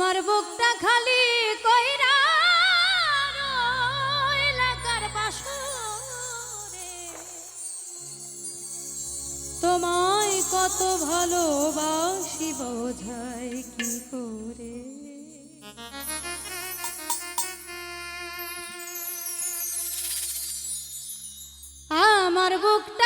তোমার বুকটা খালি কইরা তোমায় কত ভালোবাসি বোঝায় কি করে? আমার বুকটা